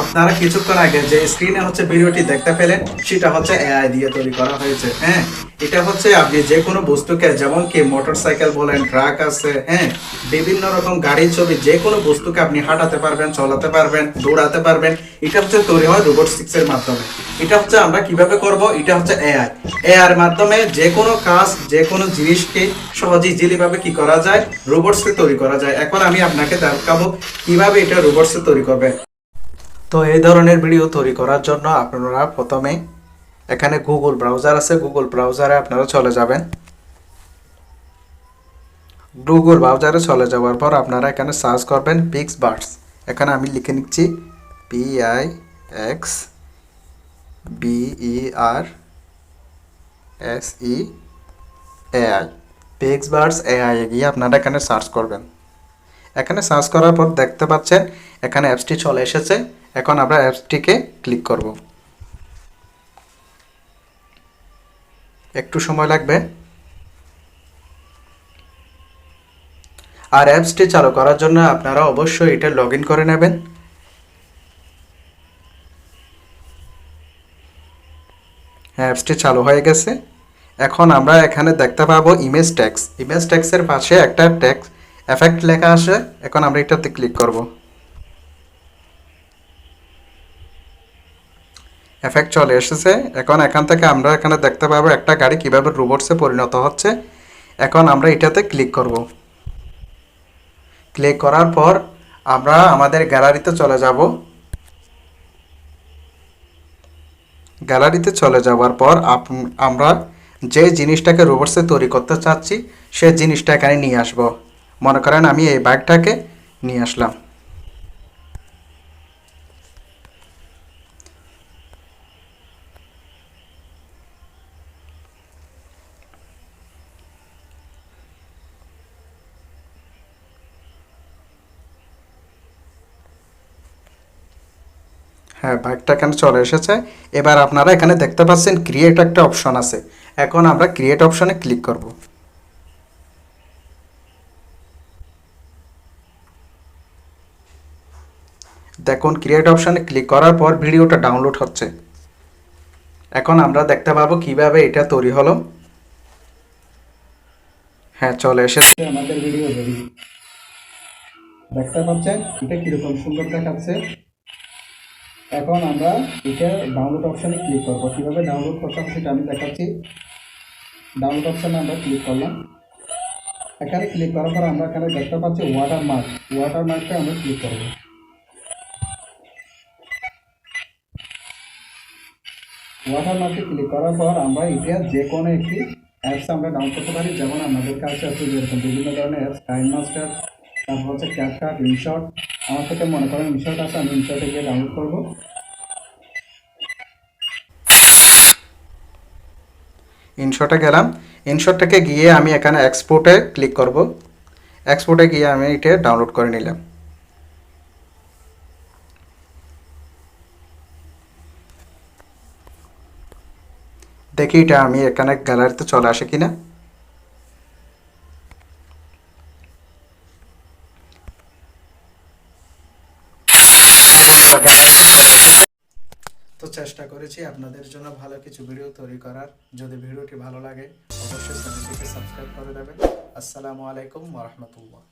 আপনারা কিছুক্ষণ আগে যে স্ক্রিনে হচ্ছে ভিডিওটি দেখতে পেলেন, সেটা হচ্ছে এআই দিয়ে তৈরি করা হয়েছে হ্যাঁ? এটা হচ্ছে আপনি যে কোনো বস্তুকে, যেমন কি মোটরসাইকেল বলেন ট্রাক আছে হ্যাঁ? বিভিন্ন রকম গাড়ির ছবি যে কোনো বস্তুকে আপনি হাঁটাতে পারবেন, চলাতে পারবেন, দৌড়াতে পারবেন, এটা হচ্ছে তৈরি হয় রোবট সিক্স এর মাধ্যমে। এটা হচ্ছে আমরা কীভাবে করব? এটা হচ্ছে এআই এর মাধ্যমে যে কোনো কাজ যে কোনো জিনিসকে সহজেই ইজিলি ভাবে কি করা যায়? রোবটসে তৈরি করা যায়। এখন আমি আপনাকে দেখাবো কীভাবে এটা রোবটসে তৈরি করবে তো এই ধরনের ভিডিও তৈরি করার জন্য আপনারা প্রথমে এখানে গুগল ব্রাউজার আছে। গুগল ব্রাউজারে আপনারা চলে যাবেন। গুগল ব্রাউজারে চলে যাওয়ার পর আপনারা এখানে সার্চ করবেন পিক্স বার্ডস এখানে আমি লিখে নিচ্ছি P I X B R S E AI pix birds AI এ গিয়ে আপনারা এখানে সার্চ করবেন। এখানে সার্চ করার পর দেখতে পাচ্ছেন, এখানে অ্যাপসটি চলে এসেছে। এখন আমরা অ্যাপসটিকে ক্লিক করব। একটু সময় লাগবে। আর অ্যাপসটি চালু করার জন্য আপনারা অবশ্যই এটা লগ করে নেবেন। অ্যাপসটি চালু হয়ে গেছে। এখন আমরা এখানে দেখতে পাবো ইমেজ ট্যাক্স ইমেজ ট্যাক্সের পাশে একটা ট্যাক্স এফেক্ট লেখা আসে এখন আমরা এটাতে ক্লিক করব। এফেক্ট চলে এসেছে। এখন এখান থেকে আমরা এখানে দেখতে পাবো একটা গাড়ি কীভাবে রোবটসে পরিণত হচ্ছে। এখন আমরা এটাতে ক্লিক করব। ক্লিক করার পর আমরা আমাদের গ্যালারিতে চলে যাব। গ্যালারিতে চলে যাওয়ার পর আমরা যে জিনিসটাকে রোবটসে তৈরি করতে চাচ্ছি, সে জিনিসটা এখানে নিয়ে আসব। মনে করেন আমি এই ব্যাগটাকে নিয়ে আসলাম। হ্যাঁ বাইকটা এখানে চলে এসেছে। এবার আপনারা এখানে দেখতে পাচ্ছেন ক্রিয়েট একটা অপশন আছে। এখন আমরা ক্রিয়েট অপশনে ক্লিক করব। দেখুন ক্রিয়েট অপশনে ক্লিক করার পর ভিডিওটা ডাউনলোড হচ্ছে। এখন আমরা দেখতে পাবো কীভাবে এটা তৈরি হলো। হ্যাঁ চলে এসেছে। আমাদের ভিডিও দেখতে পাচ্ছেন, এটা কীরকম সুন্দর দেখাচ্ছে। এখন আমরা এটা ডাউনলোড অপশানে ক্লিক করব। কীভাবে ডাউনলোড করতে হবে সেটা আমি দেখাচ্ছি। ডাউনলোড অপশানে আমরা ক্লিক করলাম। এখানে ক্লিক করার পর আমরা এখানে দেখতে পাচ্ছি ওয়াটার মার্ক ওয়াটার মার্কটা আমরা ক্লিক করব। ওয়াটার মার্কে ক্লিক করার পর আমরা এটা যে কোনো একটি অ্যাপস আমরা ডাউনলোড করতে পারি। যেমন আমাদের কাছে আছে যেরকম বিভিন্ন ধরনের অ্যাপস টাইম মাস্টার তারপর হচ্ছে ক্যাপকাট ইনশট আমার মনে করেন ইনশট আছে, আমি ইনশটে গিয়ে ডাউনলোড করব। ইনশটে গেলাম। ইনশর্টটাকে গিয়ে আমি এখানে এক্সপোর্টে ক্লিক করব। এক্সপোর্টে গিয়ে আমি এটা ডাউনলোড করে নিলাম। দেখি এটা আমি এখানে গ্যালারিতে চলে আসে কিনা। তো চেষ্টা করেছি আপনাদের জন্য ভালো কিছু ভিডিও তৈরি করার। যদি ভিডিওটি ভালো লাগে, অবশ্যই চ্যানেলটিকে সাবস্ক্রাইব করে দেবেন। আসসালামু আলাইকুম রহমতুল্লাহ।